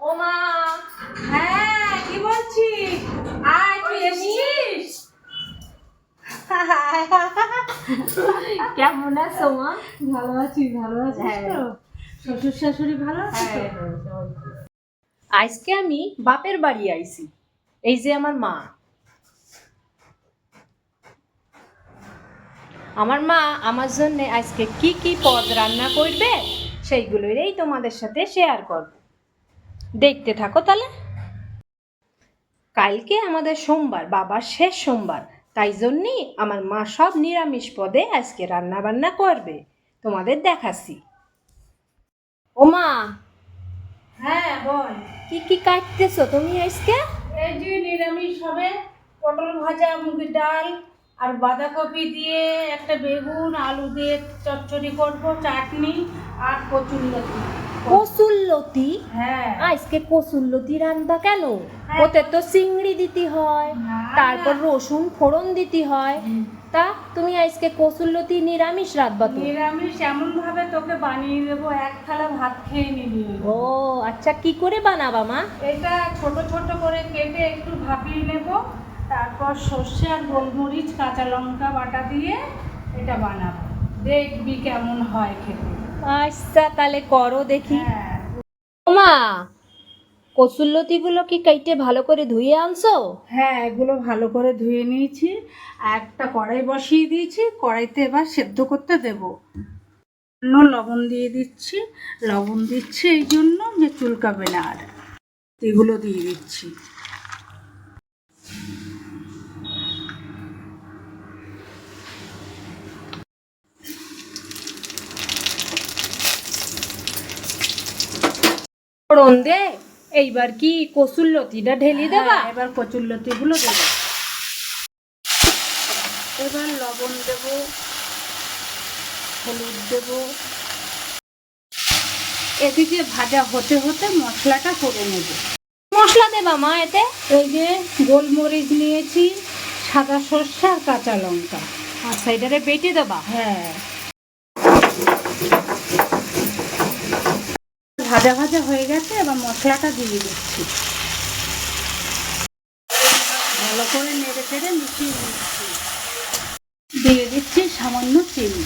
ও মা হ্যাঁ কি বলছিস আয় তুই এসছিস কেমন আছো মা ভালো আছি ভালো হ্যাঁ। তো শ্বশুর শাশুড়ি ভালো আছে আজকে আমি বাপের বাড়ি আইছি এই যে আমার মা আমার মা আমার জন্য আজকে কি কি পদ রান্না করবে সেইগুলোই তোমাদের সাথে শেয়ার করব। দেখতে থাকো তাহলে। কালকে আমাদের সোমবার বাবার শেষ সোমবার তাই জন্যই আমার মা সব নিরামিষ পদে আজকে রান্না বান্না করবে। তোমাদের দেখাচ্ছি। ও মা! হ্যাঁ বল। কি কি কাটতেছো তুমি আজকে? এই যে নিরামিষ হবে পটল ভাজা মুগের ডাল আর বাঁধাকপি দিয়ে একটা বেগুন আলু দিয়ে চচ্চড়ি করব চাটনি আর কচুরলতি কসুল্লতি হ্যাঁ। আজকে কসুল্লতি রান্না কেন? হ্যাঁ। ওতে তো চিংড়ি দিতে হয় তারপর রসুন ফোড়ন দিতে হয়। তা তুমি আজকে কসুল্লতি নিরামিষ রাঁধবা তো? নিরামিষ এমন ভাবে তোকে বানিয়ে দেবো এক থালা ভাত খেয়ে নিবি। ও আচ্ছা কি করে বানাবা মা? এটা ছোট ছোট করে কেটে একটু ভাপিয়ে নেব তারপর সর্ষে আর গোলমরিচ কাঁচা লঙ্কা বাটা দিয়ে এটা বানাবো। দেখবি কেমন হয় খেতে। আচ্ছা তাহলে করো দেখি। হ্যাঁ। মা কসুল্লতিগুলো কি কাইটে ভালো করে ধুয়ে আনছো? হ্যাঁ এগুলো ভালো করে ধুয়ে নিয়েছি। একটা কড়াই বসিয়ে দিয়েছি কড়াইতে এবার সেদ্ধ করতে দেব। অন্য লবণ দিয়ে দিচ্ছি। লবণ দিচ্ছি এই জন্য যে চুলকাবে না আর। এগুলো দিয়ে দিচ্ছি। ফোড়ন দে এইবার কি কসুল্লতিটা ঢেলি দেবা? হ্যাঁ, এবার কচুরলতিগুলো দেবো। এবার লবণ দেব হলুদ দেব। এদিকে ভাজা হতে হতে মশলাটা করে নেব। মশলা দেবা মা এতে? এই যে গোলমরিচ নিয়েছি সাদা সর্ষে আর কাঁচা লঙ্কা। আচ্ছা এটারে বেটে দেবা? হ্যাঁ। ভাজা ভাজা হয়ে গেছে এবার মশলাটা দিয়ে দিচ্ছি। ভালো করে নেড়ে চেড়ে মিশিয়ে দিচ্ছি দিয়ে দিচ্ছি সামান্য চিনি।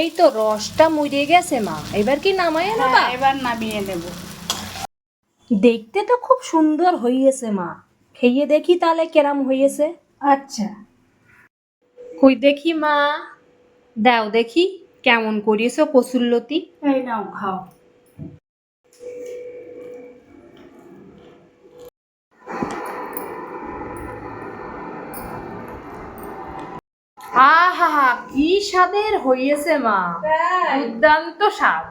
এই তো রসটা মুড়ে গেছে মা। এবার কি নামায় নেবা? হ্যাঁ, এবার নামিয়ে নেব। দেখতে তো খুব সুন্দর হইয়েছে মা। খেয়ে দেখি তাহলে কেরাম হইয়েছে। আচ্ছা। কই দেখি মা। দাও দেখি কেমন করিয়েছো কসুল্লতি এই নাও খাও। আহা কি স্বাদের হইয়েছে মা? দুর্দান্ত স্বাদ।